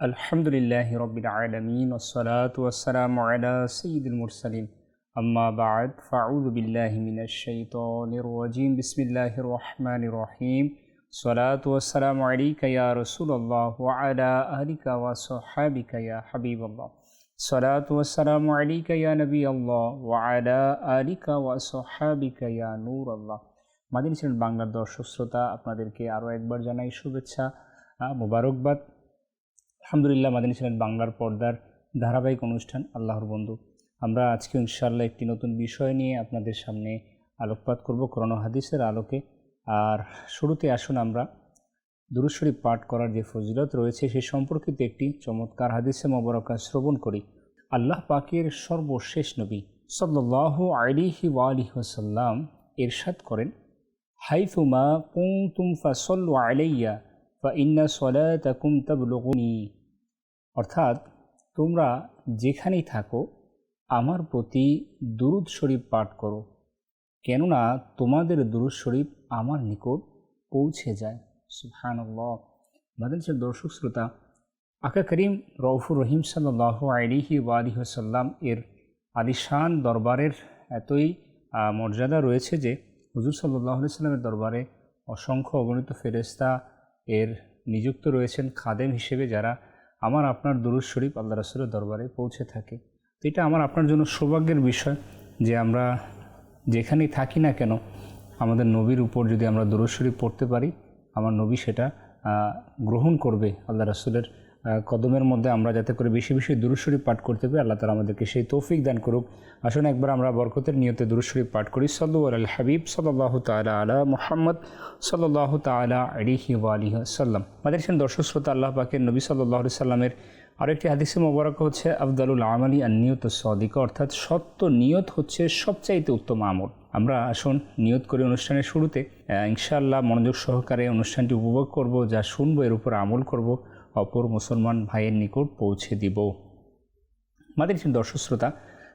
الحمد لله رب العالمين والصلاة والسلام على سيد المرسلين أما بعد فأعوذ بالله من الشيطان الرجيم بسم الله الرحمن الرحيم صلاة والسلام عليك يا رسول الله وعلى أهلك وصحابك يا حبيب الله صلاة والسلام عليك يا نبي الله وعلى آلك وصحابك يا نور الله মাদিনী channel বাংলার দর্শক শ্রোতা আপনাদেরকে আরও একবার জানাই শুভেচ্ছা আহ, মোবারকবাদ আলহামদুলিল্লাহ, মাদিনী চ্যানেল বাংলার পর্দার ধারাবাহিক অনুষ্ঠান, আল্লাহর বন্ধু। আমরা আজকে ইনশাআল্লাহ একটি নতুন বিষয় নিয়ে আপনাদের সামনে আলোকপাত করব করোনা হাদিসের আলোকে। আর শুরুতে আসুন আমরা দুরুশরীফ পাঠ করার যে ফজিলত রয়েছে, সে সম্পর্কিত একটি চমৎকার হাদিসে মবরকা শ্রবণ করি। আল্লাহ পাকের সর্বশেষ নবী সাল্লাহ আলিহি ওয়ালিহি ওসাল্লাম এরশাদ করেন হাইফুমা কুনতুম ফাসল্লু আলাইয়া, ফা ইন্না সলাতাকুম তাবলুগুনি। অর্থাৎ তোমরা যেখানেই থাকো, আমার প্রতি দুরুদ শরীফ পাঠ করো, কেননা তোমাদের দুরুদ শরীফ আমার নিকট পৌঁছে যায়। সুবহানাল্লাহ। আমাদের দর্শক শ্রোতা, আকা করিম রৌফুর রহিম সাল্লাহ আলিহি ওয়ালিহি সাল্লাম এর আলিশান দরবারের এতই মর্যাদা রয়েছে যে হুজুর সাল্লাহ সাল্লামের দরবারে অসংখ্য অগণিত ফেরেস্তা এর নিযুক্ত রয়েছেন খাদেম হিসেবে যারা আমার আপনার দুরুজ শরীফ আল্লাহ রাসুলের দরবারে পৌঁছে থাকে। তো এটা আমার আপনার জন্য সৌভাগ্যের বিষয় যে আমরা যেখানেই থাকি না কেন, আমাদের নবীর উপর যদি আমরা দুরুজ শরীফ পড়তে পারি, আমার নবী সেটা গ্রহণ করবে আল্লাহ রসুলের কদমের মধ্যে আমরা যাতে করে বেশি বেশি দুরুশরীফ পাঠ করতে পারি, আল্লাহ তালা আমাদেরকে সেই তৌফিক দান করুক। আসুন একবার আমরা বরকতের নিয়তে দুরুশরীফ পাঠ করি। সল্লু আল হাবিব সাল্লাহ তালা আলা মোহাম্মদ সাল্লাহ তালা আলিহি ওয়ালিহ সাল্লাম আমাদের সেন দর্শক শ্রোতা আল্লাহ পাকের নবী সাল্লাহ সাল্লামের আরেকটি হাদিসে মোবারক হচ্ছে, আফদালুল আমালি আর নিয়ত সদিক, অর্থাৎ সত্য নিয়ত হচ্ছে সবচাইতে উত্তম আমল। আমরা আসুন নিয়ত করি অনুষ্ঠানের শুরুতে ইনশাআল্লাহ মনোযোগ সহকারে অনুষ্ঠানটি উপভোগ করব, যা শুনব, এর উপর আমল করব। অপর মুসলমান ভাইয়ের নিকট পৌঁছে দিব। আমাদের দর্শক শ্রোতা,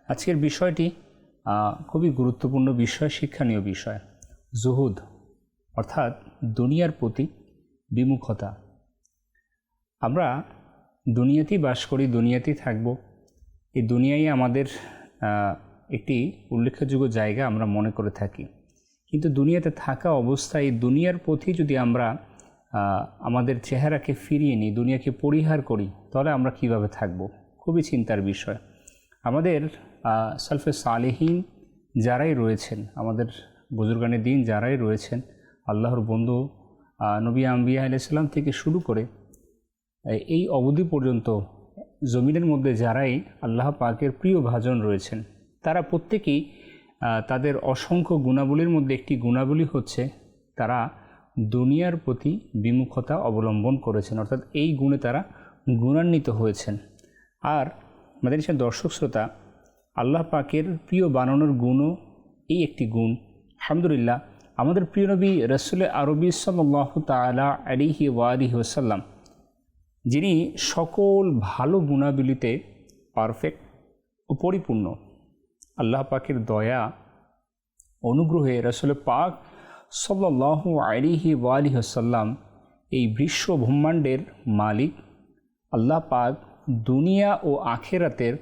আজকের বিষয়টি খুবই গুরুত্বপূর্ণ বিষয়, শিক্ষণীয় বিষয়। জুহুদ, অর্থাৎ দুনিয়ার প্রতি বিমুখতা। আমরা দুনিয়াতেই বাস করি, দুনিয়াতেই থাকব। এই দুনিয়াই আমাদের একটি উল্লেখযোগ্য জায়গা আমরা মনে করে থাকি। কিন্তু দুনিয়াতে থাকা অবস্থায় দুনিয়ার প্রতি যদি আমরা আমাদের চেহারাকে ফিরিয়ে নিই, দুনিয়াকে পরিহার করি, তাহলে আমরা কীভাবে থাকব? খুবই চিন্তার বিষয়। আমাদের সালফে সালেহীন যারাই রয়েছেন, আমাদের বুজুর্গানের দিন যারাই রয়েছেন, আল্লাহর বন্ধু নবী আম্বিয়া আলাইসাল্লাম থেকে শুরু করে এই অবধি পর্যন্ত জমিনের মধ্যে যারাই আল্লাহ পাকের প্রিয় ভাজন রয়েছেন, তারা প্রত্যেকেই তাদের অসংখ্য গুণাবলীর মধ্যে একটি গুণাবলী হচ্ছে, তারা দুনিয়ার প্রতি বিমুখতা অবলম্বন করেছেন। অর্থাৎ এই গুণে তারা গুণান্বিত হয়েছেন। আর আমাদের সে দর্শক শ্রোতা, আল্লাহ পাকের প্রিয় বানানোর গুণও এই একটি গুণ। আলহামদুলিল্লাহ, আমাদের প্রিয় নবী রসুল আরবি সাল্লাহ তালা আলিহি ওয়ালিহি ওসাল্লাম যিনি সকল ভালো গুণাবলিতে পারফেক্ট ও পরিপূর্ণ। আল্লাহ পাকের দয়া, অনুগ্রহে রসুল পাক সাল্লাহ আলিহি ওয়ালিহসাল্লাম এই বিশ্ব ব্রহ্মাণ্ডের মালিক, আল্লাহ পাক দুনিয়া ও আখেরাতের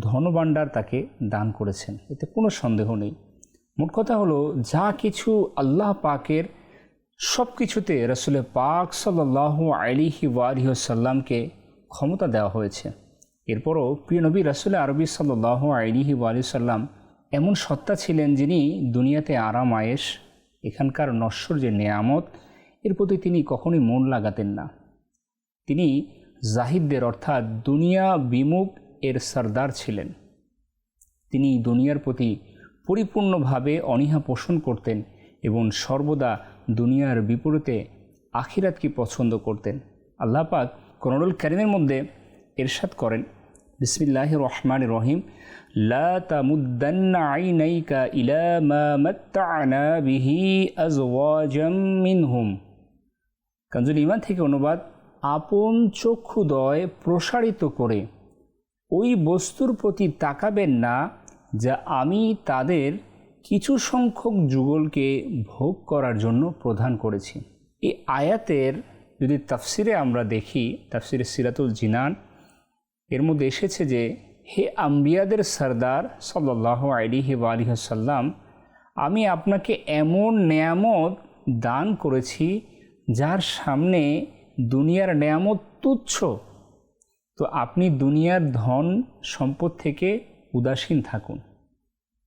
ধনভাণ্ডার তাকে দান করেছেন। এতে কোনো সন্দেহ নেই। মোট কথা হলো, যা কিছু আল্লাহ পাকের সব কিছুতে রসুল পাক সাল্লাহ আলিহি ওয়ালিহসাল্লামকে ক্ষমতা দেওয়া হয়েছে। এরপরও প্রিয় নবী রসুল আরবি সাল্লাহ আলিহি ওয়ালিসাল্লাম এমন সত্তা ছিলেন যিনি দুনিয়াতে আরাম আয়েস এখানকার নশ্বর যে নেয়ামত, এর প্রতি তিনি কখনোই মন লাগাতেন না। তিনি জাহিদদের অর্থাৎ দুনিয়া বিমুখ এর সর্দার ছিলেন। তিনি দুনিয়ার প্রতি পরিপূর্ণভাবে অনীহা পোষণ করতেন এবং সর্বদা দুনিয়ার বিপরীতে আখিরাতকে পছন্দ করতেন। আল্লাহ পাক করনুল কারিমের মধ্যে এরশাদ করেন বিসমিল্লাহ রহমান রহিম। লা তামুদ্দান্না আইনাইকা ইলা মা মাত্তা'না বিহি আজওয়াজাম মিনহুম। ইমান থেকে অনুবাদ, আপন চক্ষুদয় প্রসারিত করে। ওই বস্তুর প্রতি তাকাবেন না যা আমি তাদের কিছু সংখ্যক যুগলকে ভোগ করার জন্য প্রদান করেছি। এই আয়াতের যদি তাফসিরে আমরা দেখি, তাফসিরে সিরাতুল জিনান, এর মধ্যে এসেছে যে হে আম্বিয়াদের সর্দার সাল্লাহ আলিহি আলিহাসাল্লাম আমি আপনাকে এমন নেয়ামত দান করেছি যার সামনে দুনিয়ার নেয়ামত তুচ্ছ। তো আপনি দুনিয়ার ধন সম্পদ থেকে উদাসীন থাকুন।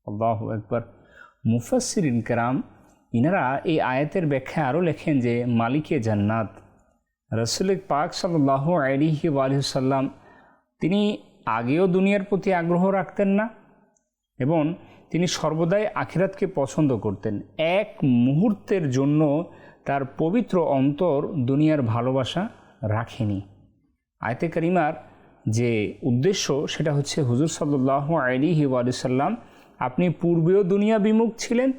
আল্লাহ একবার মুফাসিরিন কেরাম, ইনারা এই আয়াতের ব্যাখ্যা আরও লেখেন যে, মালিকে জান্নাত। রসুল পাক সাল্লাহ আলিহি আলহিসাল্লাম তিনি আগেও দুনিয়ার প্রতি আগ্রহ রাখতেন না এবং তিনি সর্বদাই আখিরাতকে পছন্দ করতেন। এক মুহূর্তের জন্য তার পবিত্র অন্তর দুনিয়ার ভালোবাসা রাখেনি। আয়তে করিমার যে উদ্দেশ্য, সেটা হচ্ছে হুজুর সাল্লাহ আলিহি সাল্লাম আপনি পূর্বেও দুনিয়া বিমুখ ছিলেন,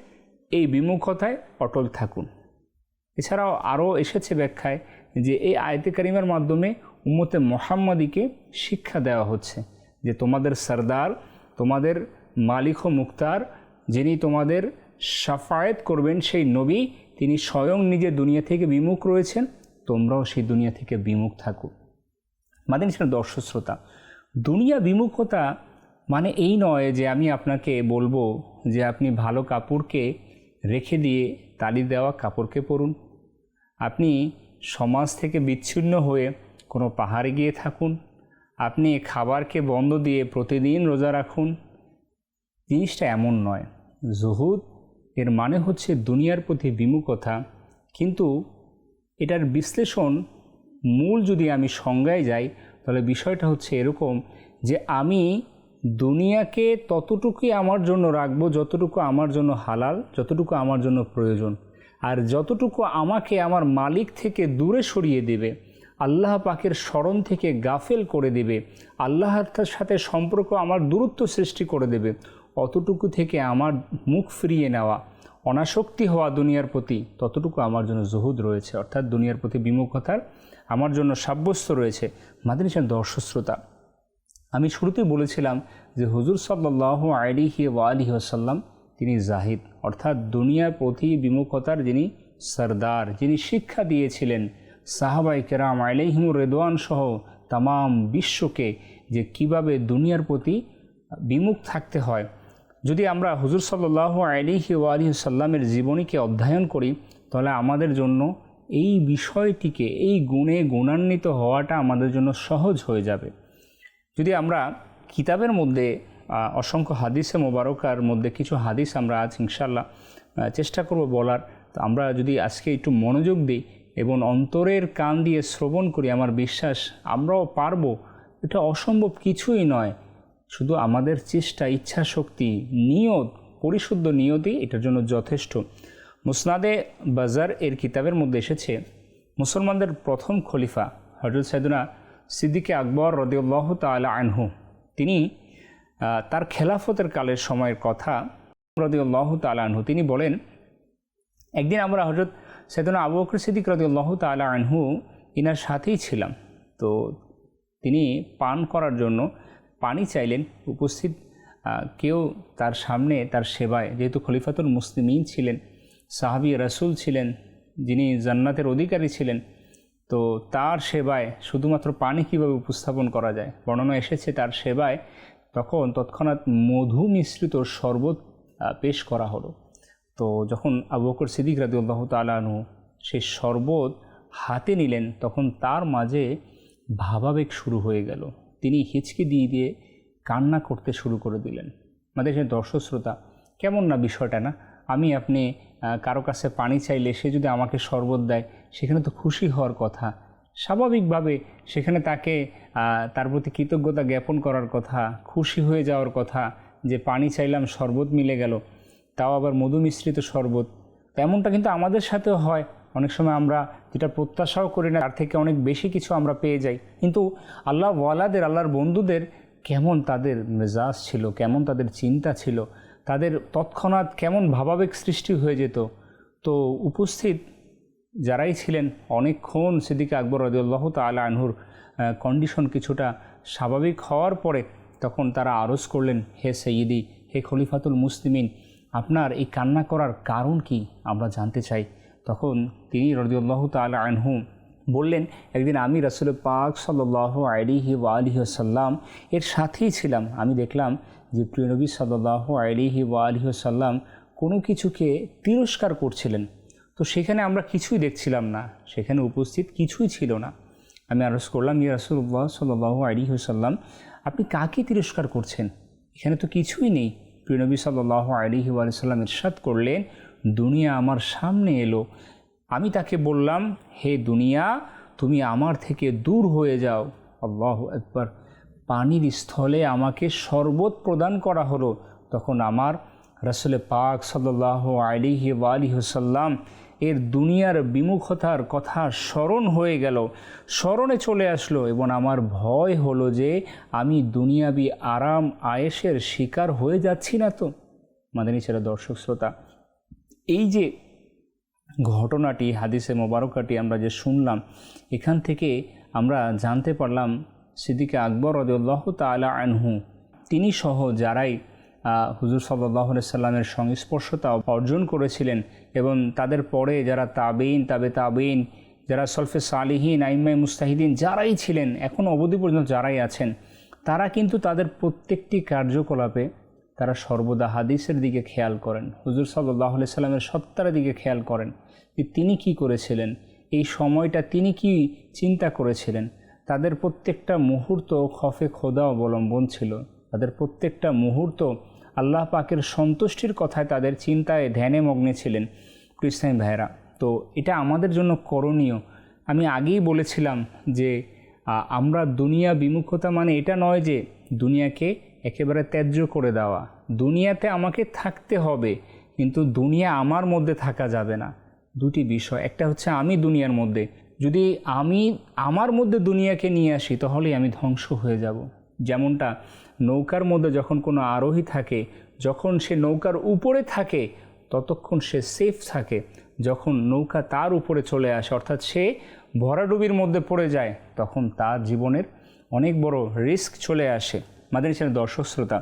এই বিমুখতায় অটল থাকুন। এছাড়াও আরও এসেছে ব্যাখ্যায় যে এই আয়তে কারিমার মাধ্যমে উম্মতে মোহাম্মদীকে শিক্ষা দেওয়া হচ্ছে যে তোমাদের সর্দার, তোমাদের মালিক ও মুক্তার যিনি তোমাদের সাফায়েত করবেন, সেই নবী তিনি স্বয়ং নিজে দুনিয়া থেকে বিমুখ রয়েছেন, তোমরাও সেই দুনিয়া থেকে বিমুখ থাকো। মাদিন ছিলেন শ্রোতা। দুনিয়া বিমুখতা মানে এই নয় যে আমি আপনাকে বলব যে আপনি ভালো কাপড়কে রেখে দিয়ে তালি দেওয়া কাপড়কে পরুন। আপনি সমাজ থেকে বিচ্ছিন্ন হয়ে কোনো পাহাড়ে গিয়ে থাকুন। আপনি খাবারকে বন্ধ দিয়ে প্রতিদিন রোজা রাখুন। জিনিসটা এমন নয়। জহুদ এর মানে হচ্ছে দুনিয়ার প্রতি বিমুখতা। কিন্তু এটার বিশ্লেষণ মূল যদি আমি সংজ্ঞায় যাই, তাহলে বিষয়টা হচ্ছে এরকম যে আমি দুনিয়াকে ততটুকুই আমার জন্য রাখব, যতটুকু আমার জন্য হালাল, যতটুকু আমার জন্য প্রয়োজন। আর যতটুকু আমাকে আমার মালিক থেকে দূরে সরিয়ে দেবে আল্লাহ পাকের স্মরণ থেকে গাফেল করে দেবে। আল্লাহর সাথে সম্পর্ক আমার দূরত্ব সৃষ্টি করে দেবে। অতটুকু থেকে আমার মুখ ফিরিয়ে নেওয়া। অনাসক্তি হওয়া দুনিয়ার প্রতি ততটুকু আমার জন্য জহুদ রয়েছে। অর্থাৎ দুনিয়ার প্রতি বিমুখতার আমার জন্য সাব্যস্ত রয়েছে। মাদিনীশান দর্শশ্রোতা, আমি শুরুতেই বলেছিলাম যে হুজুর সাল্লাহ আলিহি ওয়ালিহি আসাল্লাম তিনি জাহিদ। অর্থাৎ দুনিয়ার প্রতি বিমুখতার যিনি সর্দার, যিনি শিক্ষা দিয়েছিলেন সাহাবাই কেরাম আলাইহিমুর রেদওয়ান সহ তাম বিশ্বকে যে কীভাবে দুনিয়ার প্রতি বিমুখ থাকতে হয়। যদি আমরা হুজুর সাল্লাহ আলিহি ওয়ালিহি সাল্লামের জীবনীকে অধ্যয়ন করি, তাহলে আমাদের জন্য এই বিষয়টিকে, এই গুণে গুণান্বিত হওয়াটা আমাদের জন্য সহজ হয়ে যাবে। যদি আমরা কিতাবের মধ্যে অসংখ্য হাদিসে মোবারকার মধ্যে কিছু হাদিস আমরা আজ ইনশাল্লাহ চেষ্টা করব বলার, তো আমরা যদি আজকে একটু মনোযোগ দিই এবং অন্তরের কান দিয়ে শ্রবণ করি, আমার বিশ্বাস আমরাও পারব। এটা অসম্ভব কিছুই নয়। শুধু আমাদের চেষ্টা ইচ্ছা শক্তি নিয়ত, পরিশুদ্ধ নিয়তই এটার জন্য যথেষ্ট। মুসনাদে বাজার এর কিতাবের মধ্যে এসেছে, মুসলমানদের প্রথম খলিফা হজরত সাইদুনা সিদ্দিকে আকবর রদিউল্লাহ তালা আনহু। তিনি তার খেলাফতের কালের সময়ের কথা রদিউল্লাহ তালা আনহু, তিনি বলেন, একদিন আমরা হজরত সেদিন আবু বকর সিদ্দিক রদিউল্লাহ তালা আনহু ইনার সাথেই ছিলাম। তো তিনি পান করার জন্য পানি চাইলেন, উপস্থিত কেউ তার সামনে তার সেবায়, যেহেতু খলিফাতুল মুসলিমিন ছিলেন, সাহাবি রাসুল ছিলেন, যিনি জান্নাতের অধিকারী ছিলেন, তো তার সেবায় শুধুমাত্র পানি কীভাবে উপস্থাপন করা যায়? বর্ণনা এসেছে তার সেবায় তখন তৎক্ষণাৎ মধু মিশ্রিত শরবত পেশ করা হলো। তো যখন আবু বকর সিদ্দিক রাদিউল্লাহ তালানু সেই শরবত হাতে নিলেন, তখন তার মাঝে ভাবাবেগ শুরু হয়ে গেল। তিনি হিচকি দিয়ে দিয়ে কান্না করতে শুরু করে দিলেন। আমাদের সে দর্শক শ্রোতা, কেমন না বিষয়টা না? আমি আপনি কারও কাছে পানি চাইলে সে যদি আমাকে শরবত দেয়, সেখানে তো খুশি হওয়ার কথা। স্বাভাবিকভাবে সেখানে তাকে তার প্রতি কৃতজ্ঞতা জ্ঞাপন করার কথা, খুশি হয়ে যাওয়ার কথা যে পানি চাইলাম, শরবত মিলে গেল। তাও আবার মধু মিশ্রিত শরবত। তেমনটা কিন্তু আমাদের সাথেও হয়। অনেক সময় আমরা যেটা প্রত্যাশাও করি না, তার থেকে অনেক বেশি কিছু আমরা পেয়ে যাই। কিন্তু আল্লাহ ওয়ালাদের, আল্লাহর বন্ধুদের কেমন তাদের মেজাজ ছিল, কেমন তাদের চিন্তা ছিল, তাদের তৎক্ষণাৎ কেমন ভাবাবেগ সৃষ্টি হয়ে যেত। তো উপস্থিত যারাই ছিলেন, অনেকক্ষণ সিদ্দিকে আকবর রদিউল্লাহ তালা আনহুর কন্ডিশন কিছুটা স্বাভাবিক হওয়ার পরে তখন তারা আরজ করলেন, হে সঈদি হে খলিফাতুল মুসলিমিন আপনার এই কান্না করার কারণ কি আমরা জানতে চাই। তখন তিনি রদিউল্লাহ তালা আনহু বললেন, একদিন আমি রাসুল পাক সাল্লাহ আলিহি ওয়া আলিহি সাল্লাম এর সাথেই ছিলাম। আমি দেখলাম যে প্রিয়নবী সাল্লাহ আলিহি ওয়া আলিহি সাল্লাম কোনো কিছুকে তিরস্কার করছিলেন। তো সেখানে আমরা কিছুই দেখছিলাম না, সেখানে উপস্থিত কিছুই ছিল না। আমি আরজ করলাম, ইয়া রাসুল্লাহ সাল্লাহ আলিহি সাল্লাম আপনি কাকে তিরস্কার করছেন? এখানে তো কিছুই নেই। প্রিয়নবী সাল্লাহ আলিহি সাল্লাম ইরশাদ করলেন, দুনিয়া আমার সামনে এলো। আমি তাকে বললাম, হে দুনিয়া, তুমি আমার থেকে দূর হয়ে যাও। আল্লাহ একবার পানির স্থলে আমাকে শরবত প্রদান করা হলো। তখন আমার রসলে পাক সাল্লাহ আলিহি আলিহসাল্লাম এর দুনিয়ার বিমুখতার কথা স্মরণ হয়ে গেল। স্মরণে চলে আসলো এবং আমার ভয় হলো যে আমি দুনিয়াবি আরাম আয়েসের শিকার হয়ে যাচ্ছি না তো। মাদানী ছেলে দর্শক শ্রোতা, এই যে ঘটনাটি, হাদিসে মোবারকাটি আমরা যে শুনলাম, এখান থেকে আমরা জানতে পারলাম সিদ্দিকে আকবর রদুল্লাহ তালা আনহু, তিনি সহ যারাই হুজুর সাল্লাহ সংস্পর্শতা অর্জন করেছিলেন এবং তাদের পরে যারা তাবেইন তাবে তাবেইন যারা সলফে সালিহীন আইমাই মুস্তাহিদিন, যারাই ছিলেন, এখন অবধি পর্যন্ত যারাই আছেন, তারা কিন্তু তাদের প্রত্যেকটি কার্যকলাপে তারা সর্বদা হাদিসের দিকে খেয়াল করেন, হুজুর সাল্লাহ সাল্লামের সত্তার দিকে খেয়াল করেন যে তিনি কি করেছিলেন, এই সময়টা তিনি কি চিন্তা করেছিলেন। তাদের প্রত্যেকটা মুহূর্ত খফে খোদা অবলম্বন ছিল, তাদের প্রত্যেকটা মুহূর্ত আল্লাহ পাকের সন্তুষ্টির কথায় তাদের চিন্তায় ধ্যানে মগ্নে ছিলেন। ক্রিস্তান ভাইরা তো এটা আমাদের জন্য করণীয়। আমি আগেই বলেছিলাম যে আমরা দুনিয়া বিমুখতা মানে এটা নয় যে, দুনিয়াকে একেবারে ত্যায্য করে দেওয়া। দুনিয়াতে আমাকে থাকতে হবে, কিন্তু দুনিয়া আমার মধ্যে থাকা যাবে না। দুটি বিষয়, একটা হচ্ছে আমি দুনিয়ার মধ্যে। যদি আমি আমার মধ্যে দুনিয়াকে নিয়ে আসি, তাহলেই আমি ধ্বংস হয়ে যাব। যেমনটা নৌকার মধ্যে যখন কোনো আরোহী থাকে, যখন সে নৌকার উপরে থাকে, ততক্ষণ সে সেফ থাকে। যখন নৌকা তার উপরে চলে আসে, অর্থাৎ সে ভরাডুবির মধ্যে পড়ে যায়, তখন তার জীবনের অনেক বড় রিস্ক চলে আসে। মাদানী ছিলেন দর্শক শ্রোতা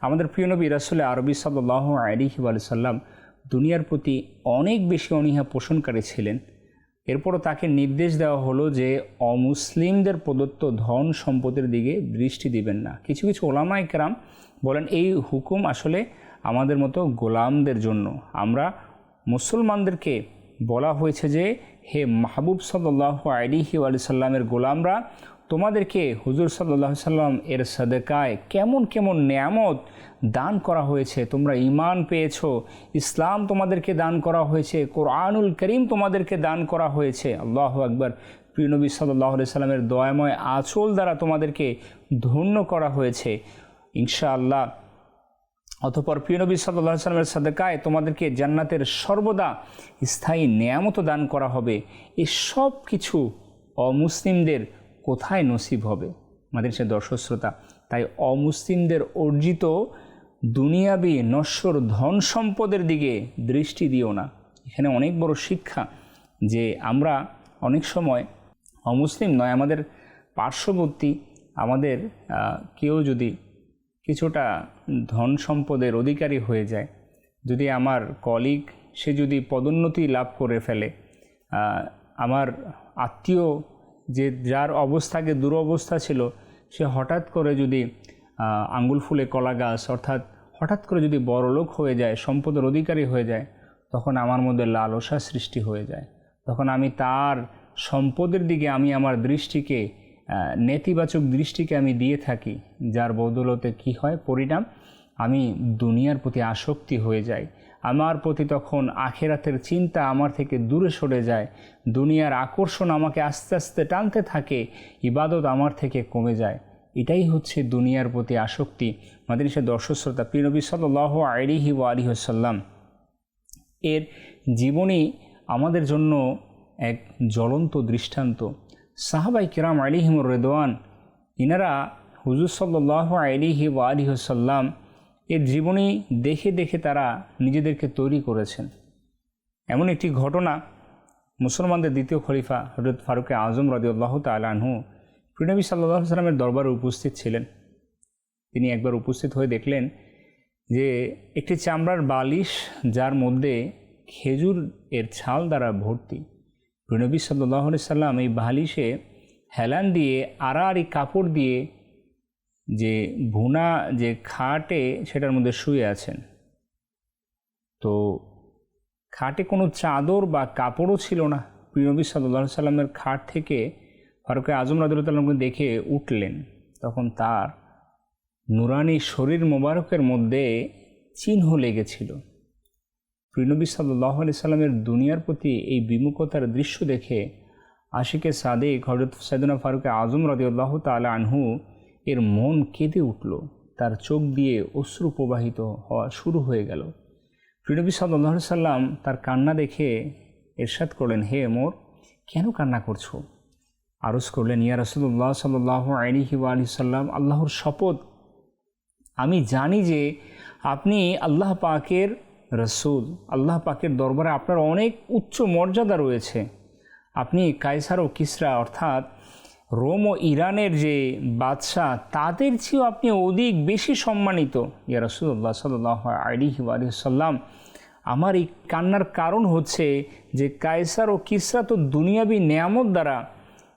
আমাদের প্রিয় নবী রাসুল্লাহ আরবি সাল্লাহ আলিহি সাল্লাম দুনিয়ার প্রতি অনেক বেশি অনীহা পোষণকারী ছিলেন। এরপরও তাকে নির্দেশ দেওয়া হলো যে অমুসলিমদের প্রদত্ত ধন সম্পদের দিকে দৃষ্টি দিবেন না। কিছু কিছু ওলামাই কেরাম বলেন, এই হুকুম আসলে আমাদের মতো গোলামদের জন্য। আমরা মুসলমানদেরকে বলা হয়েছে যে, হে মাহবুব সাল্লাহ আলিহি সাল্লামের গোলামরা, তোমাদেরকে হুজুর সাল্লাহ সাল্লাম এর সাদেকায় কেমন কেমন নিয়ামত দান করা হয়েছে, তোমরা ইমান পেয়েছ। ইসলাম তোমাদেরকে দান করা হয়েছে, কোরআনুল করিম তোমাদেরকে দান করা হয়েছে। আল্লাহ আকবর। প্রিয়নবী সাল্লাহ সাল্লামের দয়াময় আচল দ্বারা তোমাদেরকে ধন্য করা হয়েছে। ইনশাআল্লাহ। অতপর প্রিয়নবী সাল্লাহ সাল্লামের সাদেকায় তোমাদেরকে জান্নাতের সর্বদা স্থায়ী নিয়ামত দান করা হবে। এই সব কিছু অমুসলিমদের কোথায় নসিব হবে? আমাদের সে দর্শক শ্রোতা, তাই অমুসলিমদের অর্জিত দুনিয়াবি নশ্বর ধন সম্পদের দিকে দৃষ্টি দিও না। এখানে অনেক বড় শিক্ষা যে আমরা অনেক সময় অমুসলিম নয়, আমাদের পার্শ্ববর্তী, আমাদের কেউ যদি কিছুটা ধন সম্পদের অধিকারী হয়ে যায়, যদি আমার কলিগ সে যদি পদোন্নতি লাভ করে ফেলে আমার আত্মীয় যে যার অবস্থাকে দুরবস্থা ছিল, সে হঠাৎ করে যদি আঙ্গুল ফুলে কলা গাছ, অর্থাৎ হঠাৎ করে যদি বড়লোক হয়ে যায়, সম্পদের অধিকারী হয়ে যায়, তখন আমার মধ্যে লালসা সৃষ্টি হয়ে যায়। তখন আমি তার সম্পদের দিকে আমি আমার দৃষ্টিকে নেতিবাচক দৃষ্টিকে আমি দিয়ে থাকি, যার বদৌলতে কি হয়? পরিণাম, আমি দুনিয়ার প্রতি আসক্তি হয়ে যাই। আমার প্রতি তখন আখেরাতের চিন্তা আমার থেকে দূরে সরে যায়। দুনিয়ার আকর্ষণ আমাকে আস্তে আস্তে টানতে থাকে, ইবাদত আমার থেকে কমে যায়। এটাই হচ্ছে দুনিয়ার প্রতি আসক্তি। আমাদের সে দর্শক শ্রোতা পিনবী সাল্লাহ আলিহি ও আলিহসাল্লাম এর জীবনী আমাদের জন্য এক জ্বলন্ত দৃষ্টান্ত। সাহাবাই কিরাম আলিহিমুর রেদওয়ান, ইনারা হুজুর সাল্লাহ আলিহি ও আলিহসাল্লাম এর জীবনী দেখে দেখে তারা নিজেদেরকে তৈরি করেছেন। এমন একটি ঘটনা, মুসলমানদের দ্বিতীয় খলিফা হজরত ফারুকে আজম রদিউল্লাহ তালাহু প্রিনবী সাল্লাহ সাল্লামের দরবারে উপস্থিত ছিলেন। তিনি একবার উপস্থিত হয়ে দেখলেন যে একটি চামড়ার বালিশ যার মধ্যে খেজুর এর ছাল দ্বারা ভর্তি। নবী সাল্লাহ সাল্লাম এই বালিশে হেলান দিয়ে আড়াআড়ি কাপড় দিয়ে যে ভুনা, যে খাটে সেটার মধ্যে শুয়ে আছেন। তো খাটে কোনো চাদর বা কাপড়ও ছিল না। প্রিয়নবী সাল্লাহ সাল্লামের খাট থেকে ফারুকে আজম রাজুল্লাহকে দেখে উঠলেন। তখন তার নুরানি শরীর মোবারকের মধ্যে চিহ্ন লেগেছিল। প্রিনবী সাল্লাহ আলি সাল্লামের দুনিয়ার প্রতি এই বিমুখতার দৃশ্য দেখে আশিকে সাদেক হজরত সাইদুনা ফারুকে আজম রদিউল্লাহ তালা আনহু এর মন কেঁদে উঠল। তার চোখ দিয়ে অশ্রু প্রবাহিত হওয়া শুরু হয়ে গেল। প্রিনবী সাল্লাহ সাল্লাম তার কান্না দেখে এরশাদ করলেন, হে মোর, কেন কান্না করছ? আরজ করলেন, ইয়া রসুল্লাহ সাল্লাহ আলিহি আলি সাল্লাম, আল্লাহর শপথ। আমি জানি যে আপনি আল্লাহ পাকের রসুল। আল্লাহ পাকের দরবারে আপনার অনেক উচ্চ মর্যাদা রয়েছে। আপনি কায়সার ও কিসরা অর্থাৎ রোম ও ইরানের যে বাদশাহ, তাদের চেয়েও আপনি অধিক বেশি সম্মানিত। ইয়া রসুল্লাহ সাল্লাহ আলিহি সাল্লাম, আমার এই কান্নার কারণ হচ্ছে যে কায়সার ও কিসরা তো দুনিয়াবি নেয়ামত দ্বারা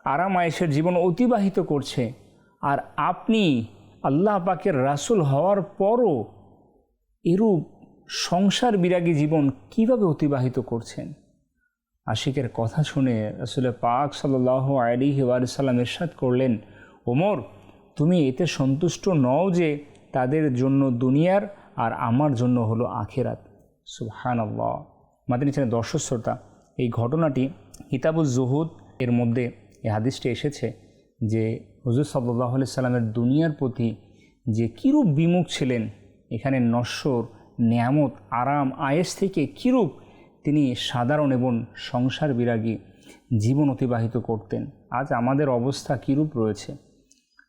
আরাম আয়েসের জীবন অতিবাহিত করছে। আর আপনি আল্লাহ পাকের রাসুল হওয়ার পরও এরূপ সংসার বিরাগী জীবন কীভাবে অতিবাহিত করছেন? আশিকের কথা শুনে আসলে পাক সাল্লাহ আলী সাল্লাম এরশাদ করলেন, ওমর, তুমি এতে সন্তুষ্ট নও যে তাদের জন্য দুনিয়ার আর আমার জন্য হলো আখেরাত। সুহান আল্লাহ মাদিনী ছিলেন দর্শক শ্রোতা এই ঘটনাটি কিতাবুল জহুদ এর মধ্যে এই হাদিসটি এসেছে যে হুজুর সাল্লাহ আলি সাল্লামের দুনিয়ার প্রতি যে কীরূপ বিমুখ ছিলেন, এখানে নশ্বর, নিয়ামত, আরাম আয়েস থেকে কীরূপ তিনি সাধারণ এবং সংসার বিরাগী জীবন অতিবাহিত করতেন, আজ আমাদের অবস্থা কীরূপ রয়েছে?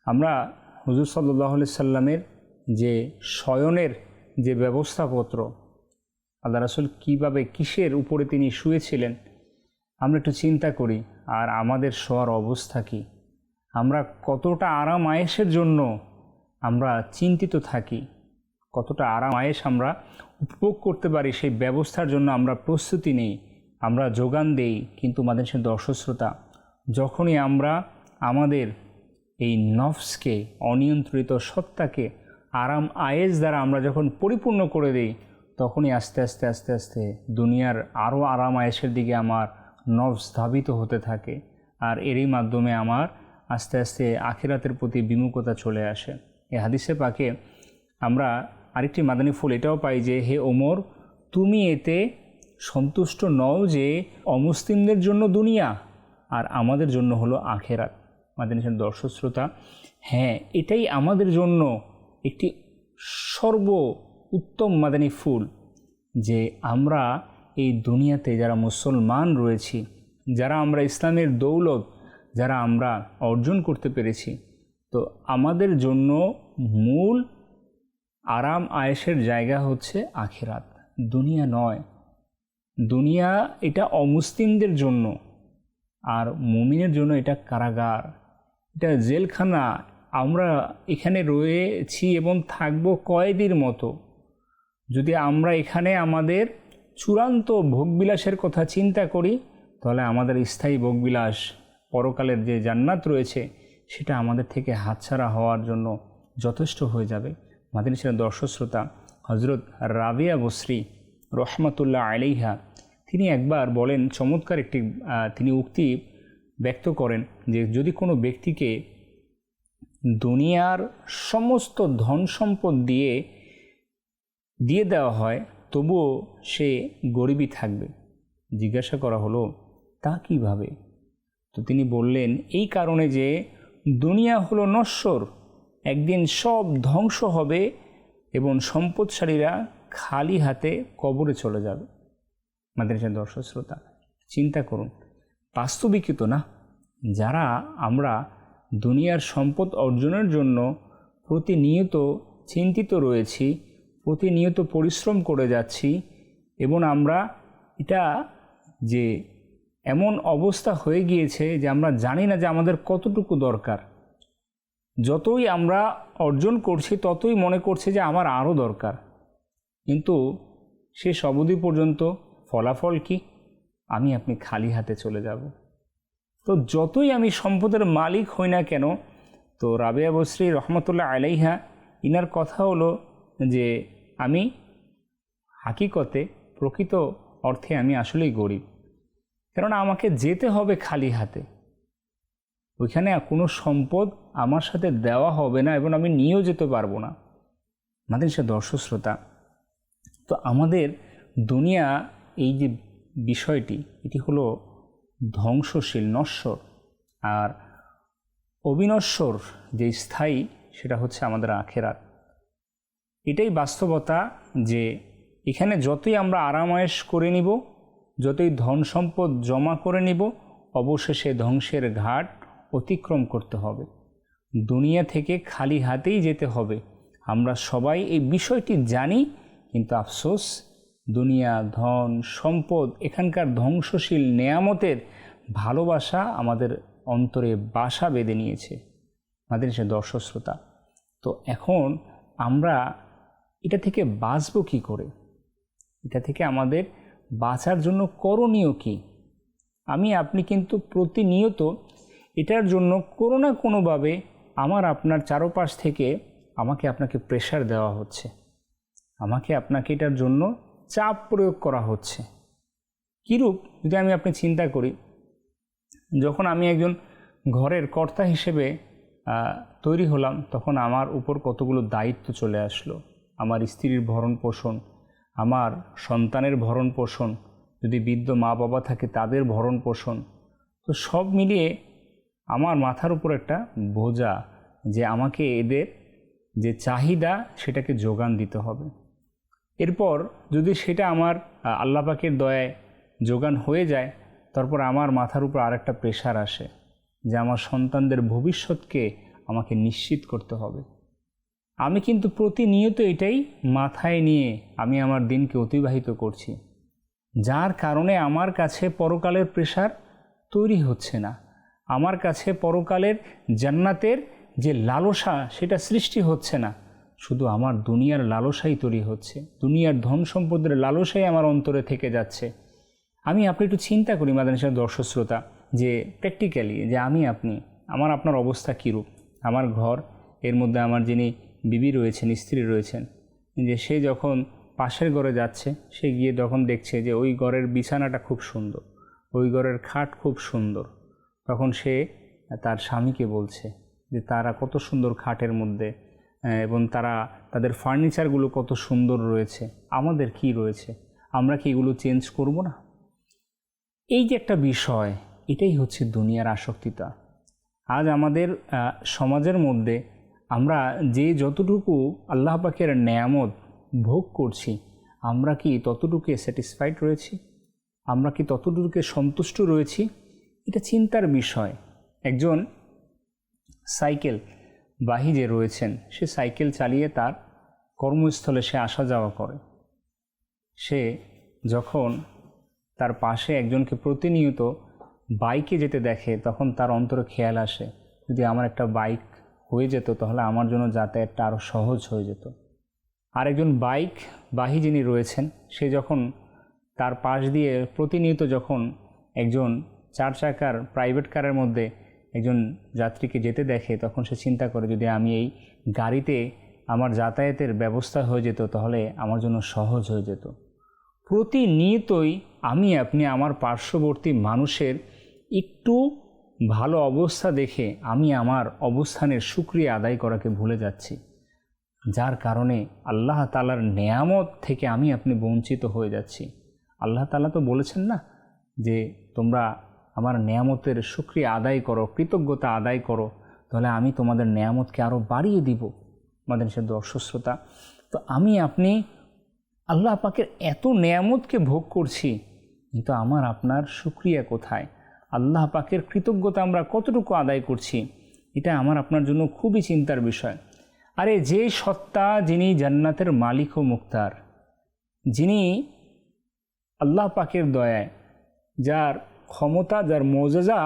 আমরা হুজুর সাল্লাহ সাল্লামের যে শয়নের যে ব্যবস্থাপত্র, আল্লাহ রাসুল কীভাবে কিসের উপরে তিনি শুয়েছিলেন, আমরা একটু চিন্তা করি। আর আমাদের শোয়ার অবস্থা কী? আমরা কতটা আরাম আয়েসের জন্য আমরা চিন্তিত থাকি? কতটা আরাম আয়েস আমরা উপভোগ করতে পারি? সেই ব্যবস্থার জন্য আমরা প্রস্তুতি নেই, আমরা যোগান দেই, কিন্তু আমাদের সে দর্শশ্রোতা যখনই আমরা আমাদের এই নফসকে, অনিয়ন্ত্রিত সত্তাকে আরাম আয়েস দ্বারা আমরা যখন পরিপূর্ণ করে দিই, তখনই আস্তে আস্তে আস্তে আস্তে দুনিয়ার আরও আরাম আয়েসের দিকে আমার নফস ধাবিত হতে থাকে আর এরই মাধ্যমে আমার আস্তে আস্তে আখিরাতের প্রতি বিমুখতা চলে আসে। এ হাদিসে পাকে আমরা আরেকটি মাদানী ফুল এটাও পাই যে, হে ওমর, তুমি এতে সন্তুষ্ট নও যে অমুসলিমদের জন্য দুনিয়া আর আমাদের জন্য হলো আখেরাত। মাদানী দর্শক শ্রোতা হ্যাঁ এটাই আমাদের জন্য একটি সর্ব উত্তম মাদানী ফুল যে আমরা এই দুনিয়াতে যারা মুসলমান রয়েছি, যারা আমরা ইসলামের দৌলত, যারা আমরা অর্জন করতে পেরেছি, তো আমাদের জন্য মূল আরাম আয়েসের জায়গা হচ্ছে আখেরাত। দুনিয়া নয়। দুনিয়া এটা অমুসলিমদের জন্য আর মুমিনের জন্য এটা কারাগার। এটা জেলখানা। আমরা এখানে রয়েছি এবং থাকব কয়েদির মতো। যদি আমরা এখানে আমাদের চূড়ান্ত ভোগবিলাসের কথা চিন্তা করি, তাহলে আমাদের স্থায়ী ভোগবিলাস পরকালের যে জান্নাত রয়েছে, সেটা আমাদের থেকে হাতছাড়া হওয়ার জন্য যথেষ্ট হয়ে যাবে। মাদিনী ছিলেন দর্শক শ্রোতা হজরত রাবিয়া বসরি রহমতুল্লাহ আলিহা তিনি একবার বলেন, চমৎকার একটি তিনি উক্তি ব্যক্ত করেন যে যদি কোনো ব্যক্তিকে দুনিয়ার সমস্ত ধন সম্পদ দিয়ে দিয়ে দেওয়া হয় তবুও সে গরিবই থাকবে। জিজ্ঞাসা করা হলো, তা কীভাবে? তো তিনি বললেন, এই কারণে যে দুনিয়া হলো নশ্বর, একদিন সব ধ্বংস হবে এবং সম্পদশালীরা খালি হাতে কবরে চলে যাবে। আমাদের দর্শক শ্রোতা, চিন্তা করুন বাস্তবিকই তো না? যারা আমরা দুনিয়ার সম্পদ অর্জনের জন্য প্রতিনিয়ত চিন্তিত রয়েছি প্রতিনিয়ত পরিশ্রম করে যাচ্ছি এবং আমরা এটা যে এমন অবস্থা হয়ে গিয়েছে যে আমরা জানি না যে আমাদের কতটুকু দরকার। যতই আমরা অর্জন করছি, ততই মনে করছে যে আমার আরও দরকার। কিন্তু শেষ অবধি পর্যন্ত ফলাফল কি? আমি আপনি খালি হাতে চলে যাব। তো যতই আমি সম্পদের মালিক হই না কেন, তো রাবেয়া বসরি রহমতুল্লাহ আলাইহা ইনার কথা হলো যে আমি হাকিকতে প্রকৃত অর্থে আমি আসলেই গরিব। কেননা আমাকে যেতে হবে খালি হাতে। ওইখানে কোনো সম্পদ আমার সাথে দেওয়া হবে না এবং আমি নিয়েও যেতে পারব না। আমাদের সে দর্শক শ্রোতা তো আমাদের দুনিয়া এই যে বিষয়টি, এটি হলো ধ্বংসশীল, নশ্বর। আর অবিনশ্বর যে স্থায়ী, সেটা হচ্ছে আমাদের আখেরাত। এটাই বাস্তবতা যে এখানে যতই আমরা আরামায়েশ করে নিব, যতই ধন সম্পদ জমা করে নিব, অবশেষে ধ্বংসের ঘাট অতিক্রম করতে হবে। দুনিয়া থেকে খালি হাতেই যেতে হবে। আমরা সবাই এই বিষয়টি জানি, কিন্তু আফসোস, দুনিয়া, ধন, সম্পদ, এখানকার ধ্বংসশীল নেয়ামতের ভালোবাসা আমাদের অন্তরে বাসা বেঁধে নিয়েছে। আমাদের সে দর্শক শ্রোতা তো এখন আমরা এটা থেকে বাঁচব কী করে? এটা থেকে আমাদের বাঁচার জন্য করণীয় কি? আমি, আপনি কিন্তু প্রতিনিয়ত এটার জন্য কোনো না কোনোভাবে আমার, আপনার চারপাশ থেকে আমাকে আপনাকে প্রেশার দেওয়া হচ্ছে। আমাকে আপনাকে এটার জন্য চাপ প্রয়োগ করা হচ্ছে। কীরূপ? যদি আমি আপনি চিন্তা করি, যখন আমি একজন ঘরের কর্তা হিসেবে তৈরি হলাম, তখন আমার উপর কতগুলো দায়িত্ব চলে আসলো। আমার স্ত্রীর ভরণ পোষণ, আমার সন্তানের ভরণ পোষণ, যদি বৃদ্ধ মা বাবা থাকে তাদের ভরণ পোষণ। তো সব মিলিয়ে আমার মাথার উপর একটা বোঝা যে আমাকে এদের যে চাহিদা সেটাকে যোগান দিতে হবে। এরপর যদি সেটা আমার আল্লাপাকের দয়ায় যোগান হয়ে যায়, তারপর আমার মাথার উপর আরেকটা প্রেশার আসে যে আমার সন্তানদের ভবিষ্যৎকে আমাকে নিশ্চিত করতে হবে। আমি কিন্তু প্রতিনিয়ত এটাই মাথায় নিয়ে আমি আমার দিনকে অতিবাহিত করছি। যার কারণে আমার কাছে পরকালের প্রেশার তৈরি হচ্ছে না। আমার কাছে পরকালের জান্নাতের যে লালসা, সেটা সৃষ্টি হচ্ছে না। শুধু আমার দুনিয়ার লালসাই তৈরি হচ্ছে। দুনিয়ার ধন সম্পদের লালসাই আমার অন্তরে থেকে যাচ্ছে। আমি আপনি একটু চিন্তা করি মাদানিসার দর্শক শ্রোতা, যে প্র্যাকটিক্যালি যে আমি আপনি, আমার আপনার অবস্থা কীরূপ? আমার ঘর, এর মধ্যে আমার যিনি বিবি রয়েছেন, স্ত্রী রয়েছেন, যে সে যখন পাশের ঘরে যাচ্ছে, সে গিয়ে তখন দেখছে যে ওই ঘরের বিছানাটা খুব সুন্দর, ওই ঘরের খাট খুব সুন্দর। তখন সে তার স্বামীকে বলছে যে, তারা কত সুন্দর খাটের মধ্যে এবং তারা তাদের ফার্নিচারগুলো কত সুন্দর রয়েছে, আমাদের কি রয়েছে, আমরা কি এগুলো চেঞ্জ করব না? এই যে একটা বিষয়, এটাই হচ্ছে দুনিয়ার আসক্তিতা। আজ আমাদের সমাজের মধ্যে আমরা যে যতটুকু আল্লাহ পাকের নেয়ামত ভোগ করছি, আমরা কি ততটুকু স্যাটিসফাইড রয়েছি? আমরা কি ততটুকু সন্তুষ্ট রয়েছি? এটা চিন্তার বিষয়। একজন সাইকেল বাহি যে রয়েছেন, সে সাইকেল চালিয়ে তার কর্মস্থলে সে আসা যাওয়া করে। সে যখন তার পাশে একজনকে প্রতিনিয়ত বাইকে যেতে দেখে, তখন তার অন্তরে খেয়াল আসে, যদি আমার একটা বাইক হয়ে যেত, তাহলে আমার জন্য যাতায়াতটা আরও সহজ হয়ে যেত। আরেকজন বাইক বাহি যিনি রয়েছেন, সে যখন তার পাশ দিয়ে প্রতিনিয়ত যখন একজন চার চাকার প্রাইভেট কারের মধ্যে একজন যাত্রীকে যেতে দেখে, তখন সে চিন্তা করে, যদি আমি এই গাড়িতে আমার যাতায়াতের ব্যবস্থা হয়ে যেত, তাহলে আমার জন্য সহজ হয়ে যেত। প্রতিনিয়তই আমি, আপনি আমার পার্শ্ববর্তী মানুষের একটু ভালো অবস্থা দেখে আমি আমার অবস্থানের সুক্রিয়া আদায় করাকে ভুলে যাচ্ছি। যার কারণে আল্লাহ তালার নেয়ামত থেকে আমি আপনি বঞ্চিত হয়ে যাচ্ছি। আল্লাহ তালা তো বলেছেন না যে তোমরা আমার নেয়ামতের সুক্রিয়া আদায় করো, কৃতজ্ঞতা আদায় করো, তাহলে আমি তোমাদের নেয়ামতকে আরও বাড়িয়ে দিব। আমাদের সে দর্শশ্রোতা তো আমি, আপনি আল্লাহ পাকের এত নেয়ামতকে ভোগ করছি, কিন্তু আমার আপনার সুক্রিয়া কোথায়? আল্লাহ পাকের কৃতজ্ঞতা আমরা কতটুকু আদায় করছি, এটা আমার আপনার জন্য খুবই চিন্তার বিষয়। আরে যে সত্তা যিনি জান্নাতের মালিক ও মুক্তার, যিনি আল্লাহ পাকের দয়ায়, যার ক্ষমতা, যার মজা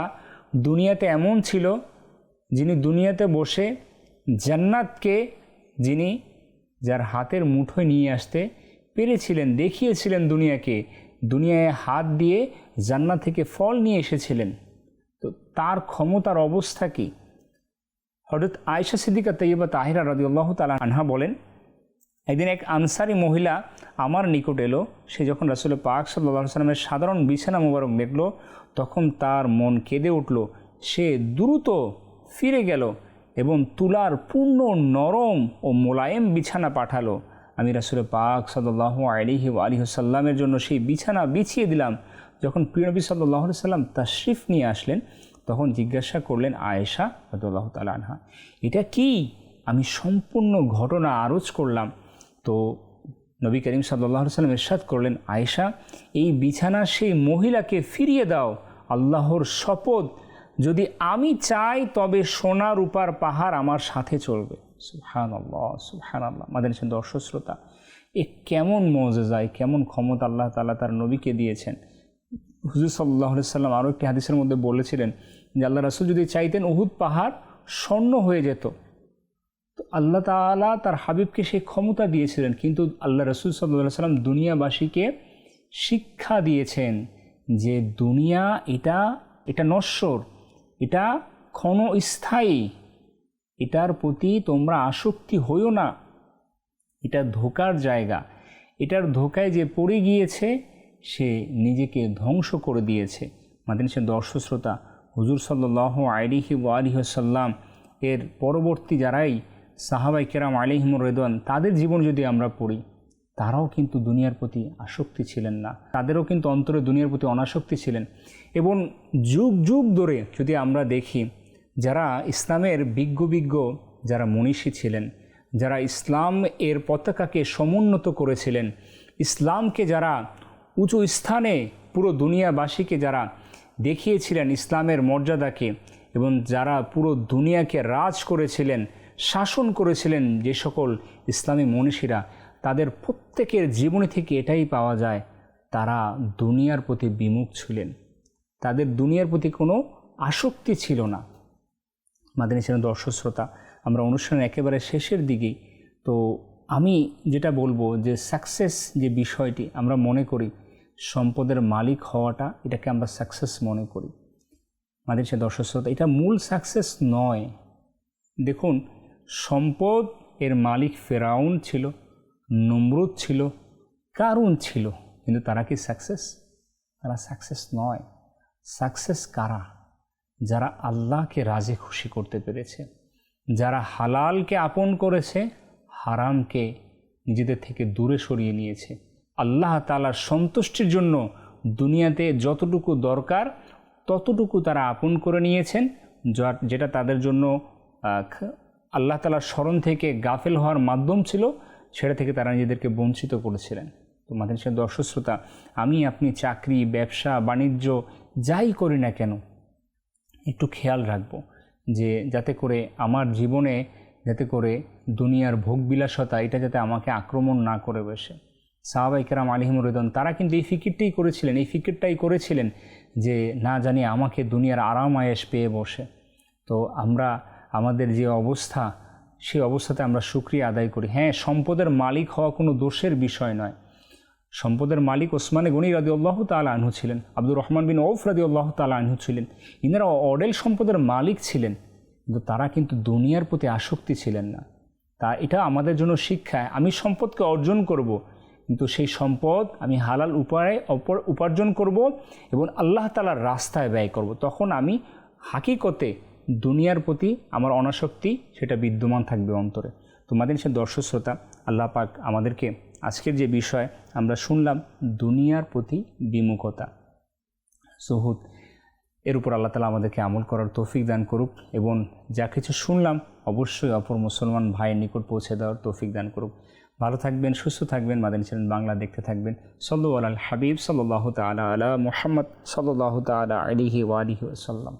দুনিয়াতে এমন ছিল, যিনি দুনিয়াতে বসে জান্নাতকে যিনি যার হাতের মুঠোয় নিয়ে আসতে পেরেছিলেন, দেখিয়েছিলেন দুনিয়াকে, দুনিয়ায় হাত দিয়ে জান্নাত থেকে ফল নিয়ে এসেছিলেন। তো তার ক্ষমতার অবস্থা কি? হঠাৎ আয়সা সিদ্দিকা তৈবা তাহিরা রদি আল্লাহ তালা আনহা বলেন, একদিন এক আনসারি মহিলা আমার নিকট এলো, সে যখন রাসুল পাক সাল্লা সাল্লামের সাধারণ বিছানা মোবারক দেখল, তখন তার মন কেঁদে উঠল। সে দ্রুত ফিরে গেল এবং তুলার পূর্ণ নরম ও মোলায়েম বিছানা পাঠালো। আমি রাসুল পাক সাল্লাহ আলিহি আলিহসাল্লামের জন্য সেই বিছানা বিছিয়ে দিলাম। যখন প্রিয়নবী সাল্লাহ সাল্লাম তাশরিফ নিয়ে আসলেন, তখন জিজ্ঞাসা করলেন আয়েশা রদুল্লাহ তালা আনহা, এটা কি? আমি সম্পূর্ণ ঘটনা আরোজ করলাম। তো নবী করিম সাল্লাহ সাল্লাম এরশাদ করলেন, আয়েশা, এই বিছানা সেই মহিলাকে ফিরিয়ে দাও, আল্লাহর শপথ। যদি আমি চাই, তবে সোনা রূপার পাহাড় আমার সাথে চলবে। সুহান আল্লাহ সুহান আল্লাহ আমাদের দর্শক শ্রোতা এ কেমন মজেজায় কেমন ক্ষমতা আল্লাহ তালা তার নবীকে দিয়েছেন। হুজুর সাল্লাহ সাল্লাম আরও একটি হাদিসের মধ্যে বলেছিলেন যে আল্লাহ রাসুল যদি চাইতেন উহুদ পাহাড় স্বর্ণ হয়ে যেত, তো আল্লাহ তালা তার হাবিবকে সেই ক্ষমতা দিয়েছিলেন। কিন্তু আল্লাহ রসুল সাল্লাহ সাল্লাম দুনিয়াবাসীকে শিক্ষা দিয়েছেন যে দুনিয়া এটা এটা নশ্বর, এটা ক্ষণস্থায়ী, এটার প্রতি তোমরা আসক্তি হইও না, এটা ধোকার জায়গা, এটার ধোকায় যে পড়ে গিয়েছে সে নিজেকে ধ্বংস করে দিয়েছে। মাদিন সে দর্শক শ্রোতা হুজুর সাল্লাহ আলিহি আলিহসাল্লাম এর পরবর্তী যারাই সাহাবাই কেরাম আলিহিম রেদওয়ান, তাদের জীবন যদি আমরা পড়ি, তারাও কিন্তু দুনিয়ার প্রতি আসক্তি ছিলেন না। তাদেরও কিন্তু অন্তরে দুনিয়ার প্রতি অনাসক্তি ছিলেন। এবং যুগ যুগ ধরে যদি আমরা দেখি, যারা ইসলামের বিজ্ঞ বিজ্ঞ, যারা মনীষী ছিলেন, যারা ইসলাম এর পতাকাকে সমুন্নত করেছিলেন, ইসলামকে যারা উঁচু স্থানে পুরো দুনিয়াবাসীকে যারা দেখিয়েছিলেন ইসলামের মর্যাদাকে এবং যারা পুরো দুনিয়াকে রাজ করেছিলেন, শাসন করেছিলেন যে সকল ইসলামী মনীষীরা, তাদের প্রত্যেকের জীবনী থেকে এটাই পাওয়া যায়, তারা দুনিয়ার প্রতি বিমুখ ছিলেন। তাদের দুনিয়ার প্রতি কোনো আসক্তি ছিল না। মাদিনী ছিলেন দর্শক শ্রোতা আমরা অনুষ্ঠানের একেবারে শেষের দিকেই তো আমি যেটা বলব যে সাকসেস যে বিষয়টি আমরা মনে করি, সম্পদের মালিক হওয়াটা এটাকে আমরা সাকসেস মনে করি। আমাদের সে দর্শক এটা মূল সাকসেস নয়। দেখুন, সম্পদ এর মালিক ফেরাউন ছিল, নমরুদ ছিল, কারুন ছিল, কিন্তু তারা কি সাকসেস তারা সাকসেস নয়। সাকসেস কারা? যারা আল্লাহকে রাজে খুশি করতে পেরেছে, যারা হালালকে আপন করেছে হারামকে নিজেদের থেকে দূরে সরিয়ে নিয়েছে। আল্লাহ তালার সন্তুষ্টির জন্য দুনিয়াতে যতটুকু দরকার, ততটুকু তারা আপন করে নিয়েছেন যেটা তাদের জন্য আল্লাহ তালার স্মরণ থেকে গাফেল হওয়ার মাধ্যম ছিল, সেটা থেকে তারা নিজেদেরকে বঞ্চিত করেছিলেন। তো মাদের সে দর্শক শ্রোতা, আমি আপনি চাকরি, ব্যবসা, বাণিজ্য যাই করি না কেন, একটু খেয়াল রাখব যে যাতে করে আমার জীবনে যাতে করে দুনিয়ার ভোগবিলাসতা এটা যাতে আমাকে আক্রমণ না করে বসে। সাহাবাই কেরাম আলিহিমুরদন তারা কিন্তু এই ফিকিরটাই করেছিলেন, এই ফিকিরটাই করেছিলেন যে না জানি আমাকে দুনিয়ার আরাম আয়েস পেয়ে বসে। তো আমরা, আমাদের যে অবস্থা, সেই অবস্থাতে আমরা সুক্রিয়া আদায় করি। হ্যাঁ সম্পদের মালিক হওয়া কোনো দোষের বিষয় নয়। সম্পদের মালিক ওসমানে গনি রাদি আল্লাহ তালা আনহু ছিলেন, আব্দুর রহমান বিন ওফ রাদি আল্লাহ তালা আনহু ছিলেন। ইনারা অডেল সম্পদের মালিক ছিলেন। কিন্তু তারা কিন্তু দুনিয়ার প্রতি আসক্তি ছিলেন না তা এটা আমাদের জন্য শিক্ষায়, আমি সম্পদকে অর্জন করব। কিন্তু সেই সম্পদ আমি হালাল উপায়ে অপর, উপার্জন করব এবং আল্লাহ তালার রাস্তায় ব্যয় করব। তখন আমি হাকিকতে দুনিয়ার প্রতি আমার অনাসক্তি, সেটা বিদ্যমান থাকবে অন্তরে তোমাদের সে দর্শক শ্রোতা, আল্লাহ পাক আমাদেরকে আজকের যে বিষয় আমরা শুনলাম, দুনিয়ার প্রতি বিমুখতা সহুদ এর উপর আল্লাহ তালা আমাদেরকে আমল করার তৌফিক দান করুক এবং যা কিছু শুনলাম অবশ্যই অপর মুসলমান ভাইয়ের নিকট পৌঁছে দেওয়ার তৌফিক দান করুক। ভালো থাকবেন, সুস্থ থাকবেন, মাদানী ছিলেন বাংলা দেখতে থাকবেন। সল্লু আল হাবিব সাল্লাহ তালা আলা মোহাম্মদ সাল্লাহ তালা আলিহি ওয়ালিহি সাল্লাম